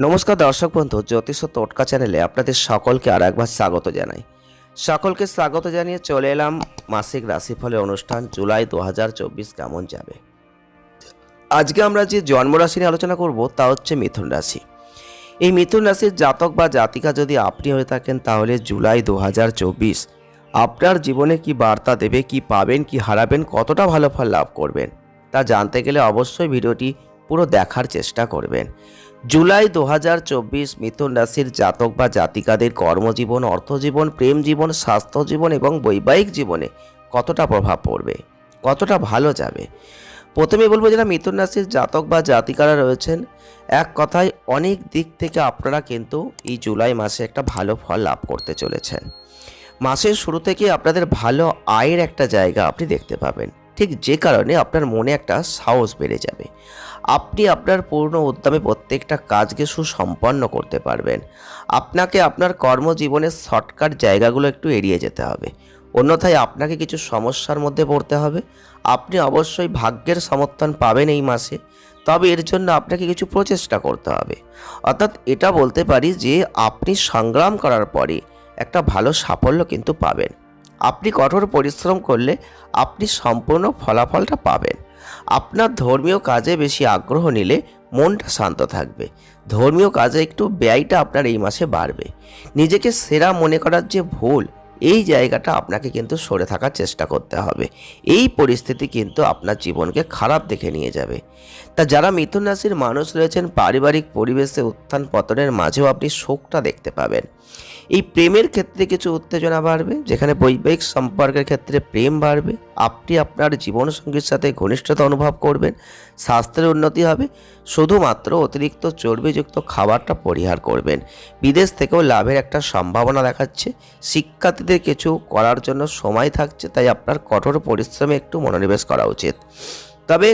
নমস্কার দর্শক বন্ধু, জ্যোতিষ টোটকা চ্যানেলে আপনাদের সকলকে আর একবার স্বাগত জানাই। সকলকে স্বাগত জানিয়ে চলে এলাম মাসিক রাশিফলের অনুষ্ঠান জুলাই দু হাজার চব্বিশ কেমন যাবে? আজকে আমরা যে জন্মরাশি নিয়ে আলোচনা করব তা হচ্ছে মিথুন রাশি। এই মিথুন রাশির জাতক বা জাতিকা যদি আপনি হয়ে থাকেন তাহলে জুলাই দু হাজার চব্বিশ আপনার জীবনে কি বার্তা দেবে, কি পাবেন, কি হারাবেন, কতটা ভালো ফল লাভ করবেন তা জানতে গেলে অবশ্যই ভিডিওটি পুরো দেখার চেষ্টা করবেন। জুলাই দু হাজার চব্বিশ মিথুন রাশির জাতক বা জাতিকাদের কর্মজীবন, অর্থজীবন, প্রেম জীবন, স্বাস্থ্য জীবন এবং বৈবাহিক জীবনে কতটা প্রভাব পড়বে? কতটা ভালো যাবে? প্রথমে বলব যারা মিথুন রাশির জাতক বা জাতিকারা রয়েছেন, এক কথায় অনেক দিক থেকে আপনারা কিন্তু এই জুলাই মাসে একটা ভালো ফল লাভ করতে চলেছেন। মাসের শুরু থেকে আপনাদের ভালো আয়ের একটা জায়গা আপনি দেখতে পাবেন। ঠিক যে কারণে আপনার মনে একটা সাহস বেড়ে যাবে। আপনি আপনার পূর্ণ উদ্যমে প্রত্যেকটা কাজকে সুসম্পন্ন করতে পারবেন। আপনাকে আপনার কর্মজীবনের শর্টকাট জায়গাগুলো একটু এড়িয়ে যেতে হবে। অন্যথায় আপনাকে কিছু সমস্যার মধ্যে পড়তে হবে। আপনি অবশ্যই ভাগ্যের সমর্থন পাবেন এই মাসে। তবে এর জন্য আপনাকে কিছু প্রচেষ্টা করতে হবে। অর্থাৎ এটা বলতে পারি যে, আপনি সংগ্রাম করার পরে একটা ভালো সাফল্য কিন্তু পাবেন। আপনি কঠোর পরিশ্রম করলে আপনি সম্পূর্ণ ফলাফলটা পাবেন। আপনার ধর্মীয় কাজে বেশি আগ্রহ নিলে মনটা শান্ত থাকবে। ধর্মীয় কাজে একটু ব্যয়টা আপনার এই মাসে বাড়বে। নিজেকে সেরা মনে করার যে ভুল, এই জায়গাটা আপনাকে কিন্তু সরে থাকার চেষ্টা করতে হবে। এই পরিস্থিতি কিন্তু আপনার জীবনকে খারাপ দেখে নিয়ে যাবে। তা যারা মিথুন রাশির মানুষ রয়েছেন, পারিবারিক পরিবেশে উত্থান পতনের মাঝেও আপনি শোকটা দেখতে পাবেন। এই প্রেমের ক্ষেত্রে কিছু উত্তেজনা বাড়বে, যেখানে বৈবাহিক সম্পর্কের ক্ষেত্রে প্রেম বাড়বে। আপনি আপনার জীবনসঙ্গীর সাথে ঘনিষ্ঠতা অনুভব করবেন, স্বাস্থ্যের উন্নতি হবে, শুধুমাত্র অতিরিক্ত চর্বিযুক্ত খাবারটা পরিহার করবেন। বিদেশ থেকেও লাভের একটা সম্ভাবনা দেখাচ্ছে। শিক্ষার্থীদের কিছু করার জন্য সময় থাকছে, তাই আপনার কঠোর পরিশ্রমে একটু মনোনিবেশ করা উচিত। তবে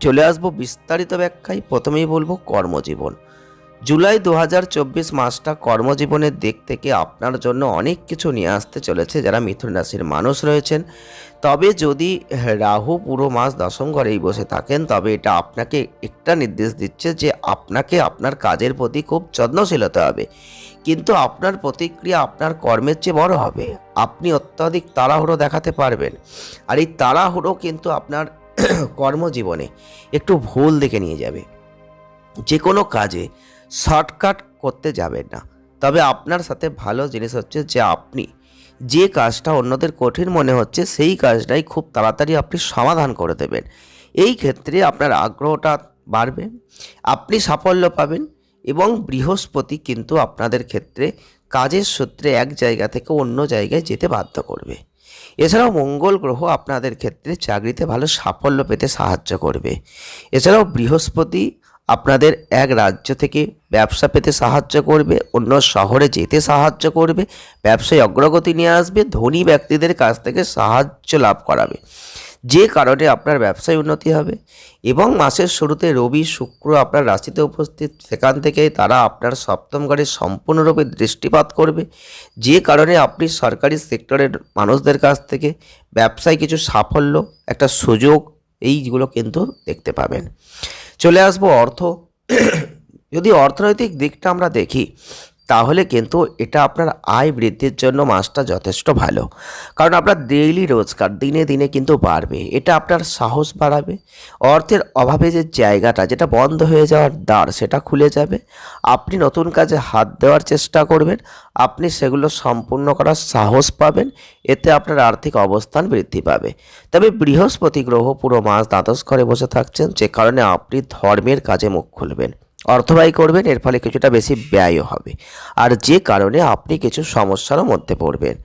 চলে আসব বিস্তারিত ব্যাখ্যায়। প্রথমেই বলব কর্মজীবন। জুলাই দু হাজার চব্বিশ মাসটা কর্মজীবনের দিক থেকে আপনার জন্য অনেক কিছু নিয়ে আসতে চলেছে যারা মিথুন রাশির মানুষ রয়েছেন। তবে যদি রাহু পুরো মাস দশম ঘরেই বসে থাকেন, তবে এটা আপনাকে একটা নির্দেশ দিচ্ছে যে আপনাকে আপনার কাজের প্রতি খুব যত্নশীল হতে হবে। কিন্তু আপনার প্রতিক্রিয়া আপনার কর্মের চেয়ে বড় হবে। আপনি অত্যাধিক তাড়াহুড়ো দেখাতে পারবেন। আর এই তাড়াহুড়ো কিন্তু আপনার কর্মজীবনে একটু ভুল দেখে নিয়ে যাবে। যে কোনো কাজে শর্টকাট করতে যাবেন না। তবে আপনার সাথে ভালো জিনিস হচ্ছে যে আপনি যে কাজটা অন্যদের কঠিন মনে হচ্ছে, সেই কাজটাই খুব তাড়াতাড়ি আপনি সমাধান করে দেবেন। এই ক্ষেত্রে আপনার আগ্রহটা বাড়বে, আপনি সাফল্য পাবেন এবং বৃহস্পতি কিন্তু আপনাদের ক্ষেত্রে কাজের সূত্রে এক জায়গা থেকে অন্য জায়গায় যেতে বাধ্য করবে। এছাড়াও মঙ্গল গ্রহ আপনাদের ক্ষেত্রে চাকরিতে ভালো সাফল্য পেতে সাহায্য করবে। এছাড়াও বৃহস্পতি আপনাদের এক রাজ্য থেকে ব্যবসা পেতে সাহায্য করবে, অন্য শহরে যেতে সাহায্য করবে, ব্যবসায় অগ্রগতি নিয়ে আসবে, ধনী ব্যক্তিদের কাছ থেকে সাহায্য লাভ করাবে। যে কারণে আপনার ব্যবসায় উন্নতি হবে এবং মাসের শুরুতে রবি, শুক্র আপনার রাশিতে উপস্থিত। সেখান থেকে তারা আপনার সপ্তম ঘরে সম্পূর্ণরূপে দৃষ্টিপাত করবে। যে কারণে আপনি সরকারি সেক্টরের মানুষদের কাছ থেকে ব্যবসায় কিছু সাফল্য, একটা সুযোগ, এইগুলো কিন্তু দেখতে পাবেন। চলে আসব অর্থ। যদি অর্থনৈতিক দিকটা আমরা দেখি তাহলে কিন্তু এটা আপনার আয় বৃদ্ধির জন্য মাসটা যথেষ্ট ভালো। কারণ আপনার ডেইলি রোজগার দিনে দিনে কিন্তু বাড়বে। এটা আপনার সাহস বাড়াবে। অর্থের অভাবে যে জায়গাটা, যেটা বন্ধ হয়ে যাওয়ার দ্বার, সেটা খুলে যাবে। আপনি নতুন কাজে হাত দেওয়ার চেষ্টা করবেন। আপনি সেগুলো সম্পূর্ণ করার সাহস পাবেন। এতে আপনার আর্থিক অবস্থান বৃদ্ধি পাবে। তবে বৃহস্পতি গ্রহ পুরো মাস দ্বাদশ ঘরে বসে থাকছেন। যে কারণে আপনি ধর্মের কাজে মুখ খুলবেন। অর্থ ব্যয় করবেন, এর ফলে কিছুটা বেশি ব্যয়ও হবে। আর যে কারণে আপনি কিছু সমস্যারও মধ্যে পড়বেন।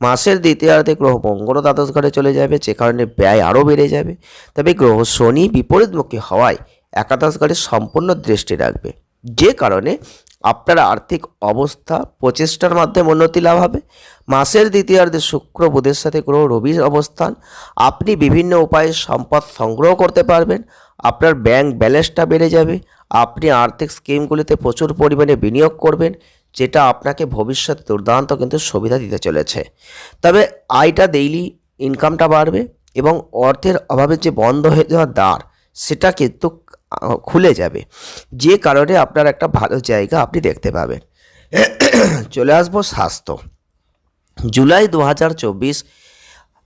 মাসের দ্বিতীয়ার্ধে গ্রহ মঙ্গল দ্বাদশ ঘরে চলে যাবে, যে কারণে ব্যয় আরও বেড়ে যাবে। তবে গ্রহ শনি বিপরীতমুখী হওয়ায় একাদশ ঘরে সম্পূর্ণ দৃষ্টি রাখবে। যে কারণে আপনার আর্থিক অবস্থা, প্রচেষ্টার মাধ্যমে উন্নতি লাভ হবে। মাসের দ্বিতীয়ার্ধে শুক্র বুধের সাথে গ্রহ রবির অবস্থান। আপনি বিভিন্ন উপায়ে সম্পদ সংগ্রহ করতে পারবেন। আপনার ব্যাংক ব্যালেন্সটা বেড়ে যাবে। আপনি আর্থিক স্কিমগুলিতে প্রচুর পরিমাণে বিনিয়োগ করবেন, যেটা আপনাকে ভবিষ্যতে দুর্দান্ত কিন্তু সুবিধা দিতে চলেছে। তবে আয়টা ডেইলি ইনকামটা বাড়বে এবং অর্থের অভাবে যে বন্ধ হয়ে যাওয়া দ্বার, সেটা কিন্তু খুলে যাবে। যে কারণে আপনার একটা ভালো জায়গা আপনি দেখতে পাবেন। চলে আসব স্বাস্থ্য। জুলাই দু হাজার চব্বিশ,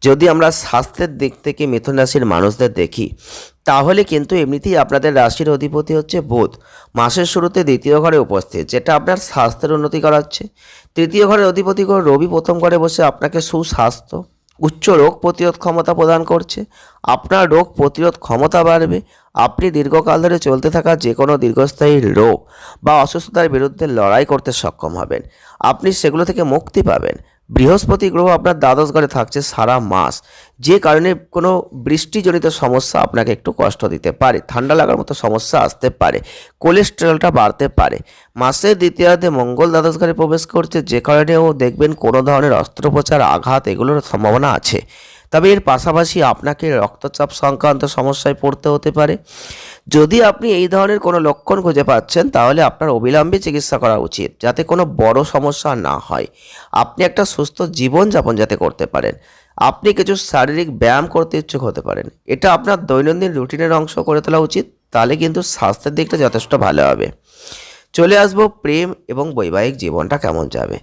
যদি আমরা স্বাস্থ্যের দিক থেকে মিথুন রাশির মানুষদের দেখি তাহলে কিন্তু এমনিতেই আপনাদের রাশির অধিপতি হচ্ছে বুধ। মাসের শুরুতে দ্বিতীয় ঘরে উপস্থিত, যেটা আপনার স্বাস্থ্যের উন্নতি করাচ্ছে। তৃতীয় ঘরের অধিপতি ঘর রবি প্রথম ঘরে বসে আপনাকে সুস্বাস্থ্য, উচ্চ রোগ প্রতিরোধ ক্ষমতা প্রদান করছে। আপনার রোগ প্রতিরোধ ক্ষমতা বাড়বে। আপনি দীর্ঘকাল ধরে চলতে থাকা যে কোনো দীর্ঘস্থায়ী রোগ বা অসুস্থতার বিরুদ্ধে লড়াই করতে সক্ষম হবেন। আপনি সেগুলো থেকে মুক্তি পাবেন। বৃহস্পতি গ্রহ আপনার দ্বাদশ ঘরে থাকছে সারা মাস। যে কারণে কোনো বৃষ্টিজনিত সমস্যা আপনাকে একটু কষ্ট দিতে পারে, ঠান্ডা লাগার মতো সমস্যা আসতে পারে, কোলেস্টেরলটা বাড়তে পারে। মাসের দ্বিতীয়ার্ধে মঙ্গল দ্বাদশ ঘরে প্রবেশ করছে, যে কারণেও দেখবেন কোনো ধরনের অস্ত্রোপচার, আঘাত, এগুলোর সম্ভাবনা আছে। তবে এর পাশাপাশি আপনাকে রক্তচাপ সংক্রান্ত সমস্যায় পড়তে হতে পারে। যদি আপনি এই ধরনের কোনো লক্ষণ খুঁজে পাচ্ছেন, তাহলে আপনার অবিলম্বে চিকিৎসা করা উচিত, যাতে কোনো বড় সমস্যা না হয়। আপনি একটা সুস্থ জীবনযাপন যাতে করতে পারেন। আপনি কিছু শারীরিক ব্যায়াম করতে ইচ্ছুক হতে পারেন। এটা আপনার দৈনন্দিন রুটিনের অংশ করে তোলা উচিত, তাহলে কিন্তু স্বাস্থ্যের দিকটা যথেষ্ট ভালো হবে। চলে আসব প্রেম এবং বৈবাহিক জীবনটা কেমন যাবে।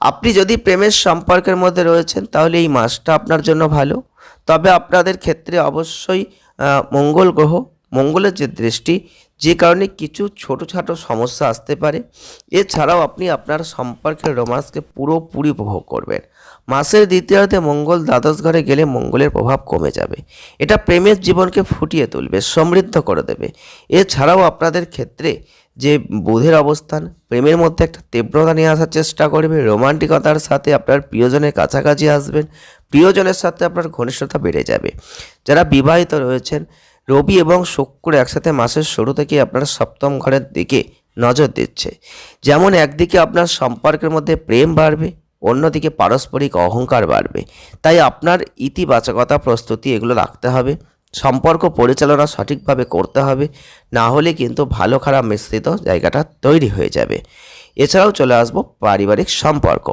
আপনি যদি প্রেমের সম্পর্কের মধ্যে রয়েছেন, তাহলে এই মাসটা আপনার জন্য ভালো। তবে আপনাদের ক্ষেত্রে অবশ্যই মঙ্গল গ্রহ, মঙ্গলের যে দৃষ্টি, যে কারণে কিছু ছোটোখাটো সমস্যা আসতে পারে। এছাড়াও আপনি আপনার সম্পর্কের রোমান্সকে পুরোপুরি উপভোগ করবেন। মাসের দ্বিতীয়ার্ধে মঙ্গল দ্বাদশ ঘরে গেলে মঙ্গলের প্রভাব কমে যাবে। এটা প্রেমের জীবনকে ফুটিয়ে তুলবে, সমৃদ্ধ করে দেবে। এছাড়াও আপনাদের ক্ষেত্রে যে বোধের অবস্থান, প্রেমের মধ্যে একটা তীব্রতা নিয়ে আসার চেষ্টা করবে, রোমান্টিকতার সাথে আপনার প্রিয়জনের কাছাকাছি আসবেন, প্রিয়জনের সাথে আপনার ঘনিষ্ঠতা বেড়ে যাবে। যারা বিবাহিত রয়েছেন, রবি এবং শুক্র একসাথে মাসের শুরু থেকে আপনার সপ্তম ঘরের দিকে নজর দিচ্ছে। যেমন একদিকে আপনার সম্পর্কের মধ্যে প্রেম বাড়বে, অন্যদিকে পারস্পরিক অহংকার বাড়বে। তাই আপনার ইতিবাচকতা প্রস্তুতি এগুলো রাখতে হবে। সম্পর্ক পরিচালনা সঠিকভাবে করতে হবে, না হলে কিন্তু ভালো খারাপ মিশ্রিত জায়গাটা তৈরি হয়ে যাবে। এছাড়াও চলে আসব পারিবারিক সম্পর্ক।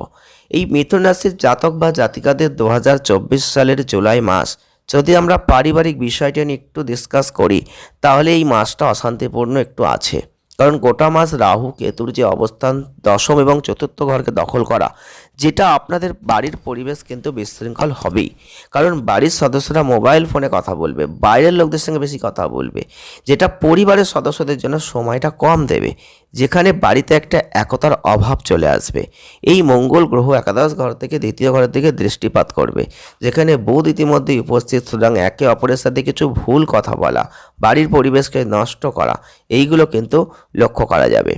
এই মিথুন রাশির জাতক বা জাতিকাদের দু হাজার চব্বিশ সালের জুলাই মাস, যদি আমরা পারিবারিক বিষয়টা নিয়ে একটু ডিসকাস করি, তাহলে এই মাসটা অশান্তিপূর্ণ একটু আছে। কারণ গোটা মাস রাহু, কেতুর যে অবস্থান, দশম এবং চতুর্থ ঘরকে দখল করা যেটা আপনাদের বাড়ির পরিবেশ কিন্তু বিশৃঙ্খল হবেই। কারণ বাড়ির সদস্যরা মোবাইল ফোনে কথা বলবে, বাইরের লোকদের সঙ্গে বেশি কথা বলবে, যেটা পরিবারের সদস্যদের জন্য সময়টা কম দেবে। যেখানে বাড়িতে একটা একতার অভাব চলে আসবে। এই মঙ্গল গ্রহ একাদশ ঘর থেকে দ্বিতীয় ঘরের দিকে দৃষ্টিপাত করবে, যেখানে বুধ ইতিমধ্যেই উপস্থিত। সুতরাং একে অপরের সাথে কিছু ভুল কথা বলা, বাড়ির পরিবেশকে নষ্ট করা, এইগুলো কিন্তু লক্ষ্য করা যাবে।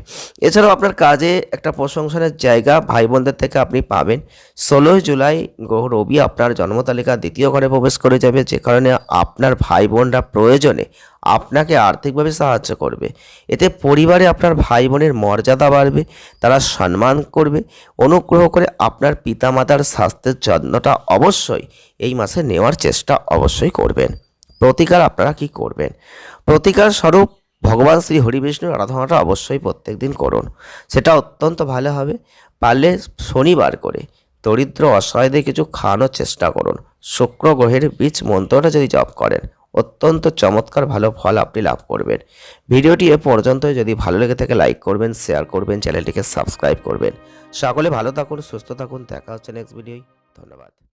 এছাড়াও আপনার কাজে একটা প্রশংসনের জায়গা ভাই বোনদের থেকে আপনি পাবেন। ষোলোই জুলাই গ্রহ রবি আপনার জন্মতালিকা দ্বিতীয় ঘরে প্রবেশ করে যাবে, যে কারণে আপনার ভাই বোনরা প্রয়োজনে আপনাকে আর্থিকভাবে সাহায্য করবে। এতে পরিবারে আপনার ভাই বোনের মর্যাদা বাড়বে, তারা সম্মান করবে। অনুগ্রহ করে আপনার পিতামাতার স্বাস্থ্যের যত্নটা অবশ্যই এই মাসে নেওয়ার চেষ্টা অবশ্যই করবেন। প্রতিকার আপনারা কি করবেন? প্রতিকার স্বরূপ ভগবান শ্রী হরিবিষ্ণুর আরাধনাটা অবশ্যই প্রত্যেক দিন করুন। সেটা অত্যন্ত ভালো হবে। পারলে শনিবার করে দরিদ্র অসহায়দের কিছু খাওয়ানোর চেষ্টা করুন। শুক্র গ্রহের বীজ মন্ত্রটা যদি জপ করেন অত্যন্ত চমৎকার ভালো ফল আপনি লাভ করবেন। ভিডিওটি এ পর্যন্ত যদি ভালো লেগে থাকে, লাইক করবেন, শেয়ার করবেন, চ্যানেলটিকে সাবস্ক্রাইব করবেন। সকলে ভালো থাকুন, সুস্থ থাকুন। দেখা হচ্ছে নেক্সট ভিডিওই ধন্যবাদ।